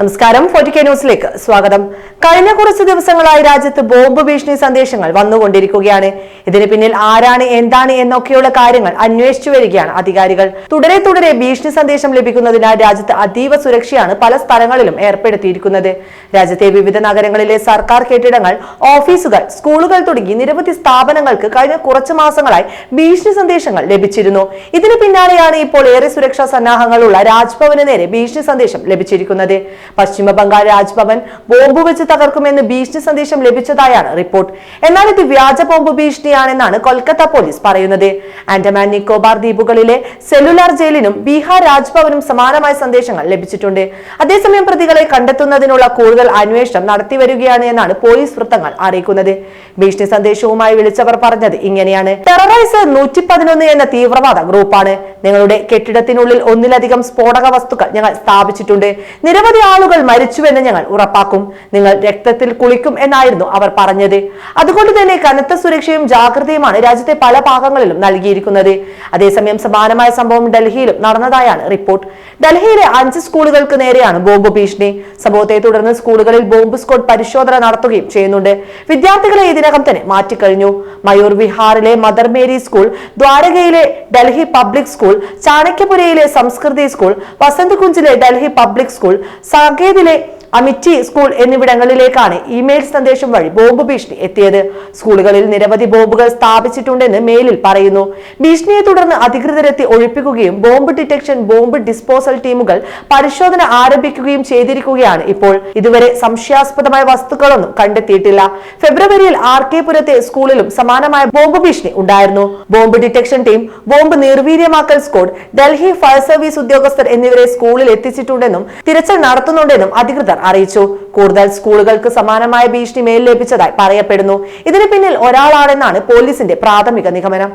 നമസ്കാരം. Forty K ന്യൂസിലേക്ക് സ്വാഗതം. കഴിഞ്ഞ കുറച്ച് ദിവസങ്ങളായി രാജ്യത്ത് ബോംബ് ഭീഷണി സന്ദേശങ്ങൾ വന്നുകൊണ്ടിരിക്കുകയാണ്. ഇതിന് പിന്നിൽ ആരാണ് എന്താണ് എന്നൊക്കെയുള്ള കാര്യങ്ങൾ അന്വേഷിച്ചു വരികയാണ് അധികാരികൾ. തുടരെ തുടരെ ഭീഷണി സന്ദേശം ലഭിക്കുന്നതിനാൽ രാജ്യത്ത് അതീവ സുരക്ഷയാണ് പല സ്ഥലങ്ങളിലും ഏർപ്പെടുത്തിയിരിക്കുന്നത്. രാജ്യത്തെ വിവിധ നഗരങ്ങളിലെ സർക്കാർ കെട്ടിടങ്ങൾ ഓഫീസുകൾ സ്കൂളുകൾ തുടങ്ങി നിരവധി സ്ഥാപനങ്ങൾക്ക് കഴിഞ്ഞ കുറച്ച് മാസങ്ങളായി ഭീഷണി സന്ദേശങ്ങൾ ലഭിച്ചിരുന്നു. ഇതിന് പിന്നാലെയാണ് ഇപ്പോൾ ഏറെ സുരക്ഷാ സന്നാഹങ്ങളുള്ള രാജ്ഭവന് നേരെ ഭീഷണി സന്ദേശം ലഭിച്ചിരിക്കുന്നത്. പശ്ചിമ ബംഗാൾ രാജ്ഭവൻ ബോംബ് വെച്ച് തകർക്കുമെന്ന് ഭീഷണി സന്ദേശം ലഭിച്ചതായാണ് റിപ്പോർട്ട്. എന്നാൽ ഇത് വ്യാജ ബോംബ് ഭീഷണിയാണെന്നാണ് കൊൽക്കത്ത പോലീസ് പറയുന്നത്. ആൻഡമാൻ നിക്കോബാർ ദ്വീപുകളിലെ സെല്ലുലാർ ജയിലിനും ബീഹാർ രാജ്ഭവനും സമാനമായ സന്ദേശങ്ങൾ ലഭിച്ചിട്ടുണ്ട്. അതേസമയം പ്രതികളെ കണ്ടെത്തുന്നതിനുള്ള കൂടുതൽ അന്വേഷണം നടത്തിവരികയാണ് എന്നാണ് പോലീസ് വൃത്തങ്ങൾ അറിയിക്കുന്നത്. ഭീഷണി സന്ദേശവുമായി വിളിച്ചവർ പറഞ്ഞത് ഇങ്ങനെയാണ്. ടെററൈസർ നൂറ്റി പതിനൊന്ന് എന്ന തീവ്രവാദ ഗ്രൂപ്പാണ്. നിങ്ങളുടെ കെട്ടിടത്തിനുള്ളിൽ ഒന്നിലധികം സ്ഫോടക വസ്തുക്കൾ ഞങ്ങൾ സ്ഥാപിച്ചിട്ടുണ്ട്. നിരവധി ആളുകൾ മരിച്ചുവെന്ന് ഞങ്ങൾ ഉറപ്പാക്കും. നിങ്ങൾ രക്തത്തിൽ കുളിക്കും എന്നായിരുന്നു അവർ പറഞ്ഞത്. അതുകൊണ്ട് തന്നെ കനത്ത സുരക്ഷയും ജാഗ്രതയുമാണ് രാജ്യത്തെ പല ഭാഗങ്ങളിലും നൽകിയിരിക്കുന്നത്. അതേസമയം സമാനമായ സംഭവം ഡൽഹിയിലും നടന്നതായാണ് റിപ്പോർട്ട്. ഡൽഹിയിലെ അഞ്ച് സ്കൂളുകൾക്ക് നേരെയാണ് ബോംബ് ഭീഷണി. സംഭവത്തെ തുടർന്ന് സ്കൂളുകളിൽ ബോംബ് സ്ക്വാഡ് പരിശോധന നടത്തുകയും ചെയ്യുന്നുണ്ട്. വിദ്യാർത്ഥികളെ ഇതിനകം തന്നെ മാറ്റിക്കഴിഞ്ഞു. മയൂർ വിഹാറിലെ മദർ മേരി സ്കൂൾ ദ്വാരകയിലെ ഡൽഹി പബ്ലിക് സ്കൂൾ ചാണക്യപുരയിലെ സംസ്കൃതി സ്കൂൾ വസന്ത് കുഞ്ചിലെ ഡൽഹി പബ്ലിക് സ്കൂൾ സാകേതിലെ അമിറ്റി സ്കൂൾ എന്നിവിടങ്ങളിലേക്കാണ് ഇമെയിൽ സന്ദേശം വഴി ബോംബ് ഭീഷണി എത്തിയത്. സ്കൂളുകളിൽ നിരവധി ബോംബുകൾ സ്ഥാപിച്ചിട്ടുണ്ടെന്ന് മെയിലിൽ പറയുന്നു. ഭീഷണിയെ തുടർന്ന് അധികൃതരെത്തി ഒഴിപ്പിക്കുകയും ബോംബ് ഡിറ്റക്ഷൻ ബോംബ് ഡിസ്പോസൽ ടീമുകൾ പരിശോധന ആരംഭിക്കുകയും ചെയ്തിരിക്കുകയാണ് ഇപ്പോൾ. ഇതുവരെ സംശയാസ്പദമായ വസ്തുക്കളൊന്നും കണ്ടെത്തിയിട്ടില്ല. ഫെബ്രുവരിയിൽ ആർ കെ പുരത്തെ സ്കൂളിലും സമാനമായ ബോംബ് ഭീഷണി ഉണ്ടായിരുന്നു. ബോംബ് ഡിറ്റക്ഷൻ ടീം ബോംബ് നിർവീര്യമാക്കൽ സ്ക്വാഡ് ഡൽഹി ഫയർ സർവീസ് ഉദ്യോഗസ്ഥർ എന്നിവരെ സ്കൂളിൽ എത്തിച്ചിട്ടുണ്ടെന്നും തിരച്ചിൽ നടത്തുന്നുണ്ടെന്നും അധികൃതർ അറിയിച്ചു. കൂടുതൽ സ്കൂളുകൾക്ക് സമാനമായ ഭീഷണി മേൽ ലഭിച്ചതായി പറയപ്പെടുന്നു. ഇതിന് പിന്നിൽ ഒരാളാണെന്നാണ് പോലീസിന്റെ പ്രാഥമിക നിഗമനം.